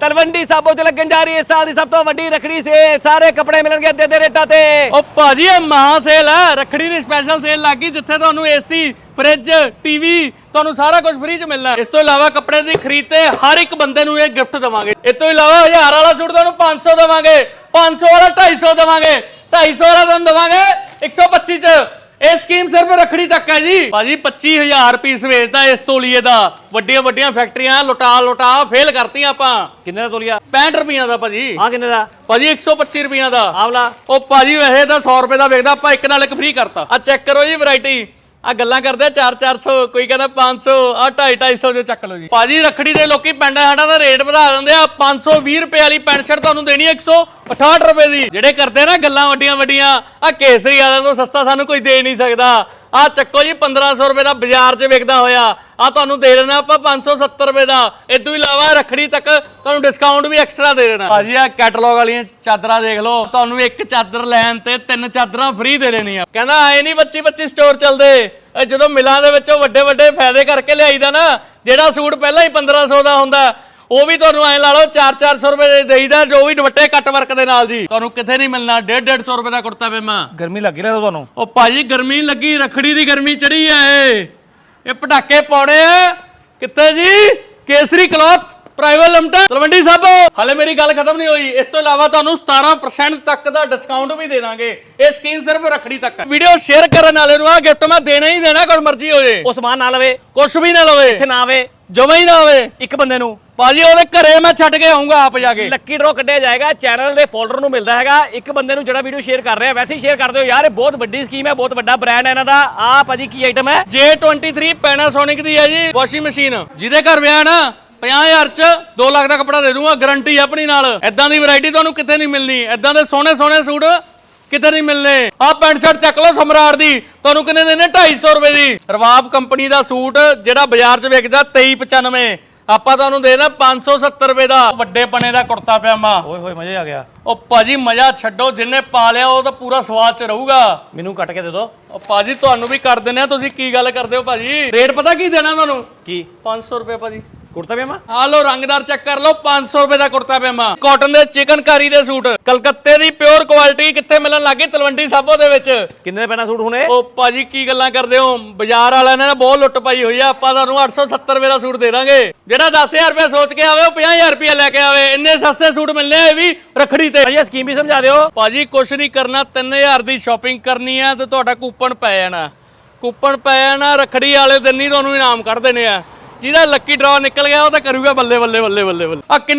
ਤਲਵੰਡੀ ਸਾਬੋ ਚ ਲੱਗਣ ਜਾ ਰਹੀ ਹੈ। ਇਸ ਸਾਲ ਦੀ ਸਭ ਤੋਂ ਵੱਡੀ ਰਖੜੀ ਸੇਲ। ਸਾਰੇ ਕੱਪੜੇ ਮਿਲਣਗੇ ਅੱਧੇ ਦੇ ਰੇਟਾਂ ਤੇ। ਉਹ ਭਾਜੀ, ਇਹ ਮਹਾ ਸੇਲ ਹੈ ਰੱਖੜੀ ਦੀ ਸਪੈਸ਼ਲ ਸੇਲ ਲੱਗੀ ਜਿੱਥੇ ਤੁਹਾਨੂੰ ਏਸੀ ਫ੍ਰਿਜ ਟੀਵੀ ਤੁਹਾਨੂੰ ਸਾਰਾ ਕੁਝ ਫ੍ਰੀ ਚ ਮਿਲਣਾ। ਇਸ ਤੋਂ ਇਲਾਵਾ ਕੱਪੜੇ ਦੀ ਖਰੀਦ ਤੇ ਹਰ ਇੱਕ ਬੰਦੇ ਨੂੰ ਇਹ ਗਿਫਟ ਦਵਾਂਗੇ। ਇਸ ਤੋਂ ਇਲਾਵਾ 1000 ਵਾਲਾ ਸੂਟ ਤੁਹਾਨੂੰ 500 ਦਵਾਂਗੇ। 500 ਵਾਲਾ 250 ਦਵਾਂਗੇ। 250 ਵਾਲਾ ਤੁਹਾਨੂੰ ਦਵਾਂਗੇ 125 ਚ। ਇਹ ਸਕੀਮ ਸਿਰਫ ਰੱਖੜੀ ਤੱਕ ਹੈ ਜੀ। ਭਾਜੀ 25000 ਪੀਸ ਵੇਚਦਾ ਇਸ ਤੋਲੀਏ ਦਾ। ਵੱਡੀਆਂ ਵੱਡੀਆਂ ਫੈਕਟਰੀਆਂ ਲੁਟਾ ਲੁਟਾ ਫੇਲ ਕਰਤੀਆਂ ਆਪਾਂ। ਕਿੰਨੇ ਦਾ ਤੋਲੀਆ? 65 ਰੁਪਈਆਂ ਦਾ ਭਾਜੀ। ਆ ਕਿੰਨੇ ਦਾ? ਭਾਜੀ 125 ਰੁਪਈਆਂ ਦਾ। ਆਵਲਾ ਉਹ ਭਾਜੀ ਵੈਸੇ ਤਾਂ 100 ਰੁਪਏ ਦਾ ਵੇਚਦਾ ਆਪਾਂ ਇੱਕ ਨਾਲ ਇੱਕ ਫ੍ਰੀ ਕਰਤਾ। ਆ ਚੈੱਕ ਕਰੋ ਜੀ ਵੈਰਾਈਟੀ ਆ ਗੱਲਾਂ ਕਰਦੇ 4 400 ਕੋਈ ਕਹਿੰਦਾ 500 ਆ 250 250 ਜੋ ਚੱਕ ਲਓ ਜੀ। ਭਾਜੀ, ਰੱਖੜੀ ਦੇ ਲੋਕੀ ਪੈਂਡਾ ਸਾਡਾ ਦਾ ਰੇਟ ਵਧਾ ਦਿੰਦੇ ਆ 520 ਰੁਪਏ ਵਾਲੀ ਪੈਂਟ ਸ਼ਰਟ ਤੁਹਾਨੂੰ ਦੇਣੀ 168 ਰੁਪਏ ਦੀ। ਜਿਹੜੇ ਕਰਦੇ ਨਾ ਗੱਲਾਂ ਵੱਡੀਆਂ ਵੱਡੀਆਂ, ਆ ਕੇਸਰੀ ਵਾਲਿਆਂ ਤੋਂ ਸਸਤਾ ਸਾਨੂੰ ਕੋਈ ਦੇ ਨਹੀਂ ਸਕਦਾ। ਆ ਚੱਕੋ ਜੀ 1500 ਰੁਪਏ ਦਾ ਬਾਜ਼ਾਰ 'ਚ ਵਿਕਦਾ ਹੋਇਆ, ਆ ਤੁਹਾਨੂੰ ਦੇ ਦੇਣਾ ਆਪਾਂ 570 ਰੁਪਏ ਦਾ। ਇਹ ਤੋਂ ਇਲਾਵਾ ਰੱਖੜੀ ਤੱਕ ਤੁਹਾਨੂੰ ਡਿਸਕਾਊਂਟ ਵੀ ਐਕਸਟਰਾ ਦੇ ਦੇਣਾ। ਭਾਜੀ, ਆ ਕੈਟਲੌਗ ਵਾਲੀਆਂ ਚਾਦਰਾਂ ਦੇਖ ਲਓ, ਤੁਹਾਨੂੰ ਇੱਕ ਚਾਦਰ ਲੈਣ ਤੇ ਤਿੰਨ ਚਾਦਰਾਂ ਫ੍ਰੀ ਦੇ ਦੇਣੀਆਂ। ਕਹਿੰਦਾ, ਆਏ ਨਹੀਂ 25 25 ਸਟੋਰ ਚੱਲਦੇ। ਇਹ ਜਦੋਂ ਮਿਲਾਂ ਦੇ ਵਿੱਚੋਂ ਵੱਡੇ ਵੱਡੇ ਫਾਇਦੇ ਕਰਕੇ ਲਿਆਈਦਾ ਨਾ ਜਿਹੜਾ ਸੂਟ ਪਹਿਲਾਂ ਹੀ 1500 ਦਾ ਹੁੰਦਾ ਉਹ ਵੀ ਤੁਹਾਨੂੰ ਐ ਲਾ ਲਓ 4-400 ਰੁਪਏ ਦੇ ਦੇਈਦਾ ਜੋ ਵੀ ਦੁਪੱਟੇ ਕੱਟ ਵਰਕ ਦੇ ਨਾਲ ਜੀ। ਤੁਹਾਨੂੰ ਕਿੱਥੇ ਨਹੀਂ ਮਿਲਣਾ 1.5 ਰੁਪਏ ਦਾ ਕੁੜਤਾ ਪਜਾਮਾ ਗਰਮੀ ਲੱਗੀ ਰਿਹਾ ਤੁਹਾਨੂੰ। ਉਹ ਭਾਜੀ ਗਰਮੀ ਲੱਗੀ ਰਖੜੀ ਦੀ ਗਰਮੀ ਚੜੀ ਐ ਇਹ। ਇਹ ਪਟਾਕੇ ਪਾਉਣੇ ਆ। ਕਿੱਥੇ ਜੀ? Kesari cloth private limited Talwandi ਹਲੇ ਮੇਰੀ ਗੱਲ ਖਤਮ ਨਹੀਂ ਹੋਈ। ਇਸ ਤੋਂ ਇਲਾਵਾ ਤੁਹਾਨੂੰ 17% ਤੱਕ ਦਾ ਡਿਸਕਾਊਂਟ ਵੀ ਦੇ ਦਾਂਗੇ। ਇਹ ਸਕੀਮ ਸਿਰਫ ਰਖੜੀ ਤੱਕ ਹੈ। ਵੀਡੀਓ ਸ਼ੇਅਰ ਕਰਨ ਵਾਲੇ ਨੂੰ ਆ ਗਿਫਟ ਮੈਂ ਦੇਣਾ ਹੀ ਦੇਣਾ ਕੋਈ ਮਰਜ਼ੀ ਹੋ ਜੇ ਉਹ ਸਮਾਨ ਨਾ ਲਵੇ। ਕੁਛ ਵੀ ਨਾ ਲਵੇ। ਇੱਥੇ ਨਾ ਆਵੇ। ਜਮਾ ਹੀ ਨਾ ਹੋਵੇ ਇੱਕ ਬੰਦੇ ਨੂੰ। ਭਾਜੀ ਉਹਦੇ ਘਰੇ ਮੈਂ ਛੱਡ ਕੇ ਆਉਂਗਾ ਆਪ ਜਾ ਕੇ। ਲੱਕੀ ਡਰਾ ਕੱਢਿਆ ਜਾਏਗਾ ਚੈਨਲ ਦੇ ਫੋਲਡਰ ਨੂੰ ਮਿਲਦਾ ਹੈਗਾ। ਇੱਕ ਬੰਦੇ ਨੂੰ ਜਿਹੜਾ ਵੀਡੀਓ ਸ਼ੇਅਰ ਕਰ ਰਿਹਾ ਵੈਸੇ ਹੀ ਸ਼ੇਅਰ ਕਰ ਦਿਓ। ਯਾਰ ਇਹ ਬਹੁਤ ਵੱਡੀ ਸਕੀਮ ਹੈ ਬਹੁਤ ਵੱਡਾ ਬ੍ਰਾਂਡ ਹੈ ਇਹਨਾਂ ਦਾ। ਆ ਭਾਜੀ ਕੀ ਆਈਟਮ ਹੈ? J23 Panasonic ਦੀ ਹੈ ਜੀ ਵਾਸ਼ਿੰਗ ਮਸ਼ੀਨ ਜਿਹਦੇ ਘਰ ਵਿਆਹ ਨਾ 50000 ਚ 2 ਲੱਖ ਦਾ ਕੱਪੜਾ ਦੇ ਦੂੰਗਾ ਗਾਰੰਟੀ ਆਪਣੀ ਨਾਲ। ਐਦਾਂ ਦੀ ਵੈਰਾਈਟੀ ਤੁਹਾਨੂੰ ਕਿਤੇ ਨਹੀਂ ਮਿਲਣੀ। ਐਦਾਂ ਦੇ ਸੋਹਣੇ ਸੋਹਣੇ ਸੂਟ ਕਿਤੇ ਨਹੀਂ ਮਿਲਨੇ ਆਹ ਪੈਂਟ ਸ਼ਰਟ ਚੱਕ ਲਓ ਸਮਰਾਟ ਦੀ। ਤੁਹਾਨੂੰ ਕਿੰਨੇ ਦੇਣੇ? 250 ਰੁਪਏ ਦੀ। ਰਵਾਬ ਕੰਪਨੀ ਦਾ ਸੂਟ ਜਿਹੜਾ ਬਾਜ਼ਾਰ 'ਚ ਵਿਕਦਾ 2395 ਆਪਾਂ ਤੁਹਾਨੂੰ ਦੇ ਦੇਣਾ 570 ਰੁਪਏ ਦਾ। ਵੱਡੇ ਪਨੇ ਦਾ ਕੁੜਤਾ ਪਜਾਮਾ। ਓਏ ਹੋਏ ਮਜ਼ੇ ਆ ਗਿਆ। ਉਹ ਭਾਜੀ ਮਜ਼ਾ ਛੱਡੋ ਜਿੰਨੇ ਪਾ ਲਿਆ ਉਹ ਤਾਂ ਪੂਰਾ ਸਵਾਦ 'ਚ ਰਹੂਗਾ। ਮੈਨੂੰ ਕੱਟ ਕੇ ਦੇ ਦਿਓ ਉਹ ਭਾਜੀ ਤੁਹਾਨੂੰ ਵੀ ਕਰ ਦਿੰਦੇ ਆ। ਤੁਸੀਂ ਕੀ ਗੱਲ ਕਰਦੇ ਹੋ ਭਾਜੀ? ਰੇਟ ਪਤਾ ਕੀ ਦੇਣਾ ਤੁਹਾਨੂੰ? ਕੀ? 500 ਰੁਪਏ ਭਾਜੀ। ਕੁੜਤਾ ਪਜਾਮਾ? ਆ ਲੋ ਰੰਗਦਾਰ ਚੈੱਕ ਕਰ ਲਓ 500 ਰੁਪਏ ਦਾ ਕੁੜਤਾ ਪਜਾਮਾ। ਕਾਟਨ ਦੇ ਚਿਕਨਕਾਰੀ ਦੇ ਸੂਟ ਕਲਕੱਤੇ ਦੀ ਪਿਓਰ ਕੁਆਲਿਟੀ ਕਿੱਥੇ ਮਿਲਣ ਲੱਗੀ ਤਲਵੰਡੀ ਸਾਬੋ ਦੇ ਵਿੱਚ। ਕਿੰਨੇ ਦਾ ਪੈਣਾ ਸੂਟ ਹੁਣੇ? ਉਹ ਭਾਜੀ ਕੀ ਗੱਲਾਂ ਕਰਦੇ ਹੋ? ਬਾਜ਼ਾਰ ਵਾਲਿਆਂ ਨੇ ਬਹੁਤ ਲੁੱਟ ਪਾਈ ਹੋਈ ਆ। ਆਪਾਂ ਤੁਹਾਨੂੰ 870 ਰੁਪਏ ਦਾ ਸੂਟ ਦੇ ਦਾਂਗੇ। ਜਿਹੜਾ 10000 ਰੁਪਏ ਸੋਚ ਕੇ ਆਵੇ ਉਹ 50000 ਰੁਪਏ ਲੈ ਕੇ ਆਵੇ। ਇੰਨੇ ਸਸਤੇ ਸੂਟ ਮਿਲਨੇ ਆ ਵੀ ਰਖੜੀ ਤੇ। ਭਾਜੀ ਸਕੀਮ ਵੀ ਸਮਝਾ ਦਿਓ। ਭਾਜੀ ਕੁਛ ਨਹੀਂ ਕਰਨਾ 3000 ਦੀ ਸ਼ਾਪਿੰਗ ਕਰਨੀ ਆ ਤੇ ਤੁਹਾਡਾ ਕੂਪਨ ਪੈ ਜਾਣਾ। ਕੂਪਨ ਪੈ ਜਾਣਾ ਰਖੜੀ ਵਾਲੇ ਦਿਨ ਹੀ ਤੁਹਾਨੂੰ ਇਨਾਮ ਕੱਢ ਦੇਣੇ ਆ। ਜਿਹਦਾ ਲੱਕੀ ਡਰਾ ਨਿਕਲ ਗਿਆ, ਉਹ ਤਾਂ ਕਰੂਗਾ ਬੱਲੇ ਬੱਲੇ ਬੱਲੇ ਬੱਲੇ ਬੱਲੇ। ਆ ਕਿੰਨਾ